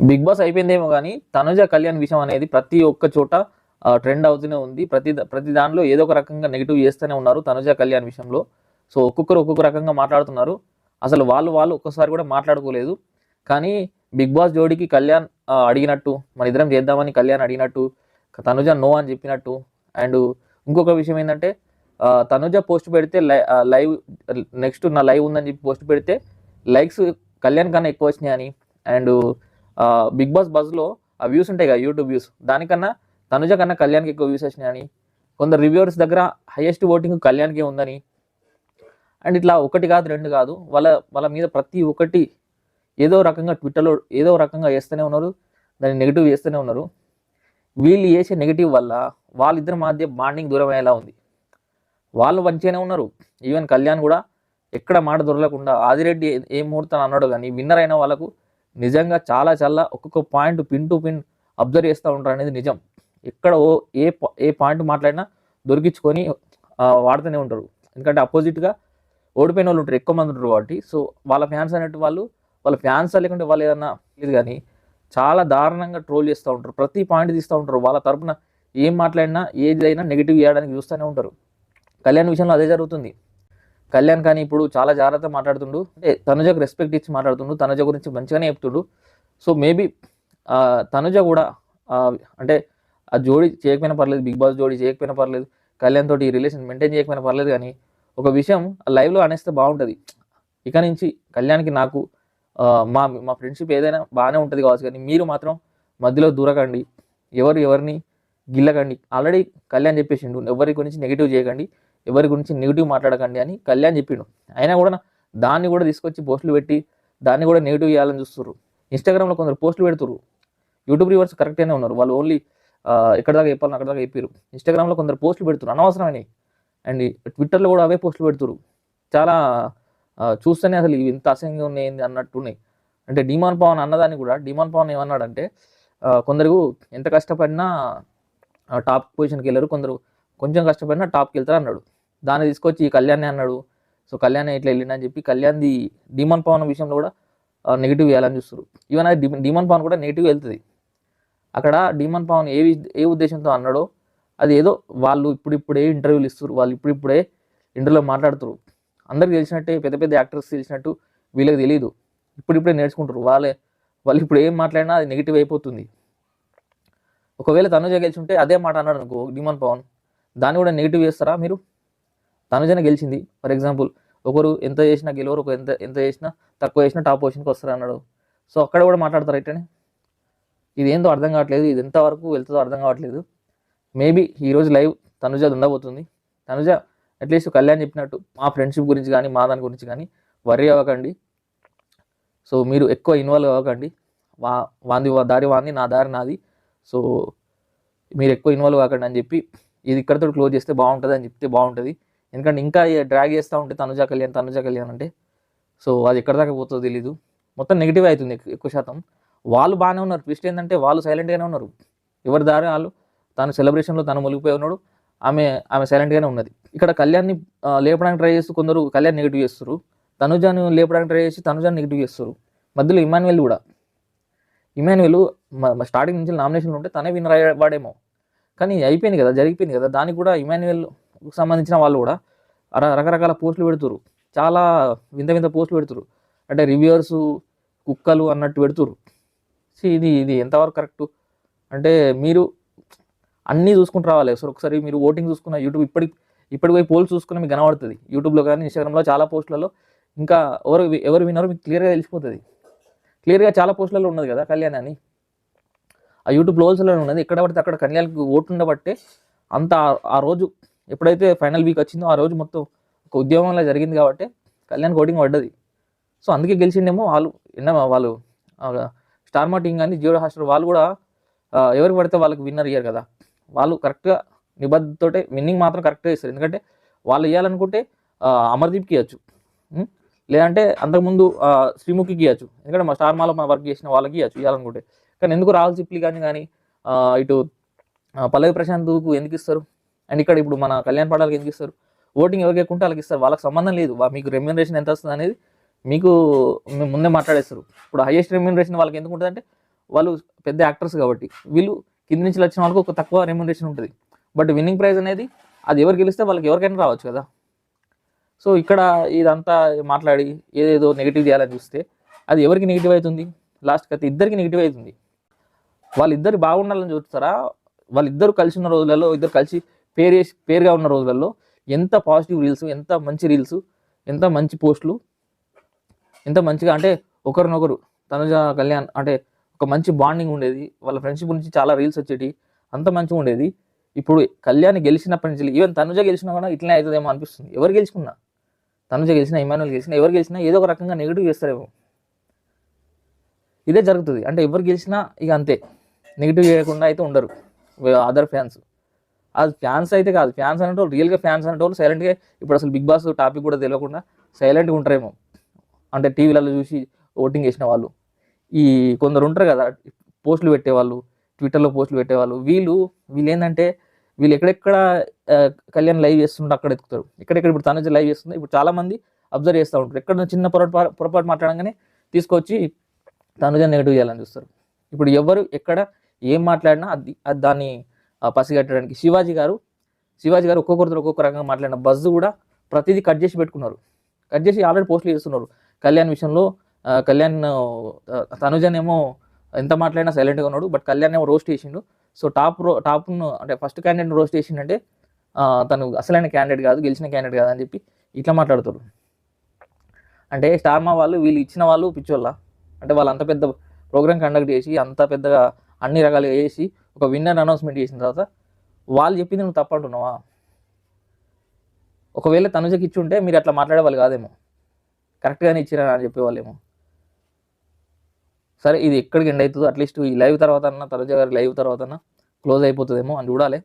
Big boss అయిపోయిందేమో కానీ తనుజ కళ్యాణ్ విషయం అనేది ప్రతి ఒక్క చోట ట్రెండ్ అవుతూనే ఉంది. ప్రతి ప్రతి దానిలో ఏదో ఒక రకంగా నెగిటివ్ చేస్తూనే ఉన్నారు తనుజ కళ్యాణ్ విషయంలో. సో ఒక్కొక్కరు ఒక్కొక్క రకంగా మాట్లాడుతున్నారు. అసలు వాళ్ళు వాళ్ళు ఒక్కసారి కూడా మాట్లాడుకోలేదు. కానీ బిగ్ బాస్ జోడికి కళ్యాణ్ అడిగినట్టు మన ఇద్దరం చేద్దామని కళ్యాణ్ అడిగినట్టు తనుజ నో అని చెప్పినట్టు అండ్ ఇంకొక విషయం ఏంటంటే తనుజ పోస్ట్ పెడితే లైవ్ నెక్స్ట్ నా లైవ్ ఉందని చెప్పి పోస్ట్ పెడితే లైక్స్ కళ్యాణ్ కన్నా ఎక్కువ వచ్చినాయి అని అండ్ బిగ్ బాస్ బజ్లో ఆ వ్యూస్ ఉంటాయి కదా యూట్యూబ్ వ్యూస్ దానికన్నా తనుజ కన్నా కళ్యాణ్కి ఎక్కువ వ్యూస్ వచ్చినాయని కొందరు రివ్యూవర్స్ దగ్గర హైయెస్ట్ ఓటింగ్ కళ్యాణ్కే ఉందని. అండ్ ఇట్లా ఒకటి కాదు రెండు కాదు. వాళ్ళ వాళ్ళ మీద ప్రతి ఒక్కటి ఏదో రకంగా ట్విట్టర్లో ఏదో రకంగా వేస్తూనే ఉన్నారు. దాన్ని నెగిటివ్ వేస్తూనే ఉన్నారు. వీళ్ళు చేసే నెగిటివ్ వల్ల వాళ్ళిద్దరి మధ్య బాండింగ్ దూరం అయ్యేలా ఉంది. వాళ్ళు మంచిగానే ఉన్నారు. ఈవెన్ కళ్యాణ్ కూడా ఎక్కడ మాట దొరకకుండా ఆదిరెడ్డి ఏ- ఏ ముహూర్తం అన్నాడు కానీ విన్నర్ అయిన వాళ్ళకు నిజంగా చాలా చాలా ఒక్కొక్క point pin to pin observe చేస్తూ ఉంటారు అనేది నిజం. ఎక్కడ ఓ ఏ ఏ పాయింట్ మాట్లాడినా దొరికించుకొని వాడుతూనే ఉంటారు. ఎందుకంటే అపోజిట్గా ఓడిపోయిన వాళ్ళు ఉంటారు ఎక్కువ మంది ఉంటారు కాబట్టి. సో వాళ్ళ ఫ్యాన్స్ అనేటి వాళ్ళు వాళ్ళ ఫ్యాన్స్ లేకుంటే వాళ్ళు ఏదన్నా లేదు కానీ చాలా దారుణంగా ట్రోల్ చేస్తూ ఉంటారు. ప్రతి పాయింట్ తీస్తూ ఉంటారు. వాళ్ళ తరపున ఏం మాట్లాడినా ఏదైనా నెగిటివ్ చేయడానికి చూస్తూనే ఉంటారు. కళ్యాణ్ విషయంలో అదే జరుగుతుంది. కళ్యాణ్ కానీ ఇప్పుడు చాలా జాగ్రత్తగా మాట్లాడుతుండు. అంటే తనుజకు రెస్పెక్ట్ ఇచ్చి మాట్లాడుతుండు. తనుజ గురించి మంచిగానే చెప్తుండు. సో మేబీ తనుజ కూడా అంటే ఆ జోడి చేయకపోయినా పర్లేదు బిగ్ బాస్ జోడి చేయకపోయినా పర్లేదు కళ్యాణ్ తోటి ఈ రిలేషన్ మెయింటైన్ చేయకపోయినా పర్లేదు కానీ ఒక విషయం లైవ్లో అనేస్తే బాగుంటుంది. ఇక నుంచి కళ్యాణ్కి నాకు మా మా ఫ్రెండ్షిప్ ఏదైనా బాగానే ఉంటుంది కావచ్చు కానీ మీరు మాత్రం మధ్యలో దూరకండి. ఎవరు ఎవరిని గిల్లకండి. ఆల్రెడీ కళ్యాణ్ చెప్పేసిండు ఎవరి గురించి నెగిటివ్ చేయకండి. ఎవరి గురించి నెగిటివ్ మాట్లాడకండి అని కళ్యాణ్ చెప్పిండు. అయినా కూడా దాన్ని కూడా తీసుకొచ్చి పోస్టులు పెట్టి దాన్ని కూడా నెగిటివ్ చేయాలని చూస్తున్నారు ఇన్స్టాగ్రామ్లో కొందరు పోస్టులు పెడుతున్నారు యూట్యూబ్ రివర్స్ కరెక్ట్గానే ఉన్నారు. వాళ్ళు ఓన్లీ ఎక్కడ దాకా చెప్పాలని అక్కడ దాకా చెప్పారు ఇన్స్టాగ్రామ్లో కొందరు పోస్టులు పెడుతున్నారు అనవసరమని అండ్ ట్విట్టర్లో కూడా అవే పోస్టులు పెడుతున్నారు చాలా చూస్తేనే అసలు ఇవి ఇంత అసహ్యంగా ఉన్నాయి అన్నట్టు ఉన్నాయి. అంటే డిమాన్ పవన్ అన్నదాన్ని కూడా డిమాన్ పవన్ ఏమన్నాడంటే కొందరు ఎంత కష్టపడినా టాప్ పొజిషన్కి వెళ్ళారు. కొందరు కొంచెం కష్టపడినా టాప్కి వెళ్తారు అన్నాడు. దాన్ని తీసుకొచ్చి ఈ కళ్యాణ్ అన్నాడు. సో కళ్యాణ్ ఇట్లా వెళ్ళిండని చెప్పి కళ్యాణ్ది డిమాన్ పవన్ విషయంలో కూడా నెగిటివ్ వేయాలని చూస్తారు ఈవెన్ అది డిమాన్ పవన్ కూడా నెగిటివ్ వెళ్తుంది. అక్కడ డిమాన్ పవన్ ఏ ఏ ఉద్దేశంతో అన్నాడో అది ఏదో వాళ్ళు ఇప్పుడిప్పుడే ఇంటర్వ్యూలు ఇస్తారు వాళ్ళు ఇప్పుడిప్పుడే ఇంటర్వ్యూలో మాట్లాడుతారు అందరికి తెలిసినట్టే పెద్ద పెద్ద యాక్టర్స్ తెలిసినట్టు వీళ్ళకి తెలియదు ఇప్పుడిప్పుడే నేర్చుకుంటారు వాళ్ళే వాళ్ళు ఇప్పుడు ఏం మాట్లాడినా అది నెగిటివ్ అయిపోతుంది. ఒకవేళ తనుజ గెలిచి ఉంటే అదే మాట అన్నాడు అనుకో డిమాన్ పవన్ దాన్ని కూడా నెగిటివ్ చేస్తారా మీరు? తనుజన గెలిచింది. ఫర్ ఎగ్జాంపుల్ ఒకరు ఎంత చేసినా గెలవరు ఒక ఎంత ఎంత చేసినా తక్కువ చేసినా టాప్ పొజిషన్కి వస్తారు అన్నాడు. సో అక్కడ కూడా మాట్లాడతారు ఇట్టనే? ఇది ఏందో అర్థం కావట్లేదు ఇది ఎంతవరకు వెళ్తుందో అర్థం కావట్లేదు. మేబీ ఈరోజు లైవ్ తనుజ అది ఉండబోతుంది. తనుజ అట్లీస్ట్ కళ్యాణ్ చెప్పినట్టు మా ఫ్రెండ్షిప్ గురించి కానీ మా దాని గురించి కానీ వరీ అవ్వకండి. సో మీరు ఎక్కువ ఇన్వాల్వ్ అవ్వకండి. వా వాంది వా- దారి వాంది నా దారి నాది. సో మీరు ఎక్కువ ఇన్వాల్వ్ అవ్వకండి అని చెప్పి ఇది ఇక్కడతో క్లోజ్ చేస్తే బాగుంటుంది అని చెప్తే బాగుంటుంది. ఎందుకంటే ఇంకా డ్రాగ్ చేస్తూ ఉంటే తనుజ కళ్యాణ్ తనుజ కళ్యాణ్ అంటే. సో అది ఎక్కడ దాకా పోతుందో తెలీదు. మొత్తం నెగిటివ్ అవుతుంది ఎక్కువ శాతం. వాళ్ళు బాగానే ఉన్నారు. ట్విస్ట్ ఏంటంటే వాళ్ళు సైలెంట్గానే ఉన్నారు. ఎవరి దారి వాళ్ళు? తను సెలబ్రేషన్లో తను మునిగిపోయి ఉన్నాడు. ఆమె ఆమె సైలెంట్గానే ఉన్నది. ఇక్కడ కళ్యాణ్ని లేపడానికి ట్రై చేస్తూ కొందరు కళ్యాణ్ నెగిటివ్ చేస్తారు. తనుజాను లేపడానికి ట్రై చేసి తనుజాను నెగిటివ్ చేస్తారు. మధ్యలో ఇమాన్యువల్ కూడా. ఇమాన్యువల్ స్టార్టింగ్ నుంచి నామినేషన్లు ఉంటే తనే విన్నర్ అయ్యేవాడేమో కానీ అయిపోయింది కదా జరిగిపోయింది కదా. దానికి కూడా ఇమాన్యువల్ సంబంధించిన వాళ్ళు కూడా రకరకాల పోస్టులు పెడుతురు చాలా వింత వింత పోస్టులు పెడుతురు అంటే రివ్యూవర్స్ కుక్కలు అన్నట్టు పెడుతురు ఇది ఇది ఎంతవరకు కరెక్ట్? అంటే మీరు అన్నీ చూసుకుంటూ రావాలి. సార్ ఒకసారి మీరు ఓటింగ్ చూసుకున్న యూట్యూబ్ ఇప్పటి ఇప్పటికి పోయి పోల్స్ చూసుకున్న మీకు కనబడుతుంది. యూట్యూబ్లో కానీ ఇన్స్టాగ్రామ్లో చాలా పోస్టులలో ఇంకా ఎవరు ఎవరు విన్నారో మీకు క్లియర్గా తెలిసిపోతుంది. క్లియర్గా చాలా పోస్టులలో ఉన్నది కదా కళ్యాణ్ అని ఆ యూట్యూబ్ లోల్స్లో ఉన్నది. ఎక్కడ పడితే అక్కడ కళ్యాణ్కి ఓటు ఉండబట్టే అంత ఆ రోజు ఎప్పుడైతే ఫైనల్ వీక్ వచ్చిందో ఆ రోజు మొత్తం ఒక ఉద్యమంలా జరిగింది కాబట్టి కళ్యాణ్ కోటింగ్ పడ్డది. సో అందుకే గెలిచిండేమో వాళ్ళు ఎన్న వాళ్ళు స్టార్ మార్టింగ్ కానీ జియో హాస్టర్ వాళ్ళు కూడా ఎవరికి పడితే వాళ్ళకి విన్నర్ ఇయ్యారు కదా. వాళ్ళు కరెక్ట్గా నిబద్ధతోటే విన్నింగ్ మాత్రం కరెక్ట్గా ఇస్తారు ఎందుకంటే వాళ్ళు ఇవ్వాలనుకుంటే అమర్దీప్కి ఇవ్వచ్చు లేదంటే అంతకుముందు శ్రీముఖికి ఇవ్వచ్చు ఎందుకంటే మా స్టార్ మాలో మా వర్క్ చేసిన వాళ్ళకి ఇవ్వచ్చు ఇవ్వాలనుకుంటే కానీ ఎందుకు రాహుల్ సిప్లి కానీ కానీ ఇటు పల్లవి ప్రశాంత్కు ఎందుకు ఇస్తారు? అండ్ ఇక్కడ ఇప్పుడు మన కళ్యాణ్ పాఠాలకు ఎందుకు ఇస్తారు? ఓటింగ్ ఎవరికి ఎక్కుంటే వాళ్ళకి ఇస్తారు. వాళ్ళకి సంబంధం లేదు. మీకు రెమ్యూనరేషన్ ఎంత వస్తుంది అనేది మీకు ముందే మాట్లాడేస్తారు. ఇప్పుడు హైయెస్ట్ రెమ్యూనరేషన్ వాళ్ళకి ఎందుకు ఉంటుంది అంటే వాళ్ళు పెద్ద యాక్టర్స్ కాబట్టి. వీళ్ళు కింద నుంచి వచ్చిన వాళ్ళకి ఒక తక్కువ రెమ్యూనరేషన్ ఉంటుంది. బట్ విన్నింగ్ ప్రైజ్ అనేది అది ఎవరు గెలిస్తే వాళ్ళకి ఎవరికైనా రావచ్చు కదా. సో ఇక్కడ ఇదంతా మాట్లాడి ఏదేదో నెగిటివ్ చేయాలని చూస్తే అది ఎవరికి నెగిటివ్ అవుతుంది? లాస్ట్కి అయితే ఇద్దరికి నెగిటివ్ అవుతుంది. వాళ్ళిద్దరు బాగుండాలని చూస్తారా? వాళ్ళిద్దరు కలిసి ఉన్న రోజులలో ఇద్దరు కలిసి పేరు చేసి పేరుగా ఉన్న రోజులలో ఎంత పాజిటివ్ రీల్స్ ఎంత మంచి రీల్స్ ఎంత మంచి పోస్టులు ఎంత మంచిగా అంటే ఒకరినొకరు తనుజ కళ్యాణ్ అంటే ఒక మంచి బాండింగ్ ఉండేది. వాళ్ళ ఫ్రెండ్షిప్ గురించి చాలా రీల్స్ వచ్చేటి అంత మంచిగా ఉండేది. ఇప్పుడు కళ్యాణ్ గెలిచినప్పటి నుంచి ఈవెన్ తనుజ గెలిచినా కూడా ఇట్లనే అవుతుందేమో అనిపిస్తుంది. ఎవరు గెలుచుకున్నా? తనుజ గెలిచినా ఇమానుల్ గెలిచినా ఎవరు గెలిచినా ఏదో ఒక రకంగా నెగిటివ్ చేస్తారేమో. ఇదే జరుగుతుంది. అంటే ఎవరు గెలిచినా ఇక అంతే. నెగిటివ్ చేయకుండా అయితే ఉండరు. అదర్ ఫ్యాన్స్ అది ఫ్యాన్స్ అయితే కాదు ఫ్యాన్స్ అనేటోళ్ళు రియల్గా ఫ్యాన్స్ అనేటోళ్ళు సైలెంట్గా ఇప్పుడు అసలు బిగ్ బాస్ టాపిక్ కూడా తెలియకుండా సైలెంట్గా ఉంటారేమో. అంటే టీవీలలో చూసి ఓటింగ్ చేసిన వాళ్ళు. ఈ కొందరు ఉంటారు కదా పోస్టులు పెట్టేవాళ్ళు ట్విట్టర్లో పోస్టులు పెట్టేవాళ్ళు. వీళ్ళు వీళ్ళు ఏంటంటే వీళ్ళు ఎక్కడెక్కడ కళ్యాణ్ లైవ్ చేస్తుంటే అక్కడ ఎత్తుతారు ఎక్కడెక్కడ ఇప్పుడు తన లైవ్ చేస్తుంది ఇప్పుడు చాలామంది అబ్జర్వ్ చేస్తూ ఉంటారు. ఎక్కడ చిన్న పొరపాటు పొరపాటు మాట్లాడగానే తీసుకొచ్చి తనుజ నెగిటివ్ చేయాలని చూస్తారు. ఇప్పుడు ఎవరు ఎక్కడ ఏం మాట్లాడినా అది దాన్ని పసిగట్టడానికి శివాజీ గారు శివాజీ గారు ఒక్కొక్కరితో ఒక్కొక్క రకంగా మాట్లాడిన బస్సు కూడా ప్రతిదీ కట్ చేసి పెట్టుకున్నారు. కట్ చేసి ఆల్రెడీ పోస్టులు చేస్తున్నారు. కళ్యాణ్ విషయంలో కళ్యాణ్ తనుజనేమో ఎంత మాట్లాడినా సైలెంట్గా ఉన్నాడు బట్ కళ్యాణ్ ఏమో రోస్ట్ చేసిండు. సో టాప్ రో టాప్ను అంటే ఫస్ట్ క్యాండిడేట్ రోస్ట్ చేసిండంటే తను అసలైన క్యాండిడేట్ కాదు గెలిచిన క్యాండిడేట్ కాదు అని చెప్పి ఇట్లా మాట్లాడుతారు అంటే స్టార్ మా వాళ్ళు వీళ్ళు ఇచ్చిన వాళ్ళు పిచ్చోళ్ళ. అంటే వాళ్ళు అంత పెద్ద ప్రోగ్రామ్ కండక్ట్ చేసి అంత పెద్దగా అన్ని రకాలుగా చేసి ఒక విన్నర్ అనౌన్స్మెంట్ చేసిన తర్వాత వాళ్ళు చెప్పింది నువ్వు తప్పంటున్నావా ఒకవేళ తనుజకి ఇచ్చి ఉంటే మీరు అట్లా మాట్లాడేవాళ్ళు కాదేమో. కరెక్ట్గానే ఇచ్చిరా అని చెప్పేవాళ్ళేమో. సరే ఇది ఎక్కడికి ఎండ్ అవుతుందో అట్లీస్ట్ ఈ లైవ్ తర్వాత అన్న తనుజ గారి లైవ్ తర్వాత క్లోజ్ అయిపోతుందేమో అని చూడాలి.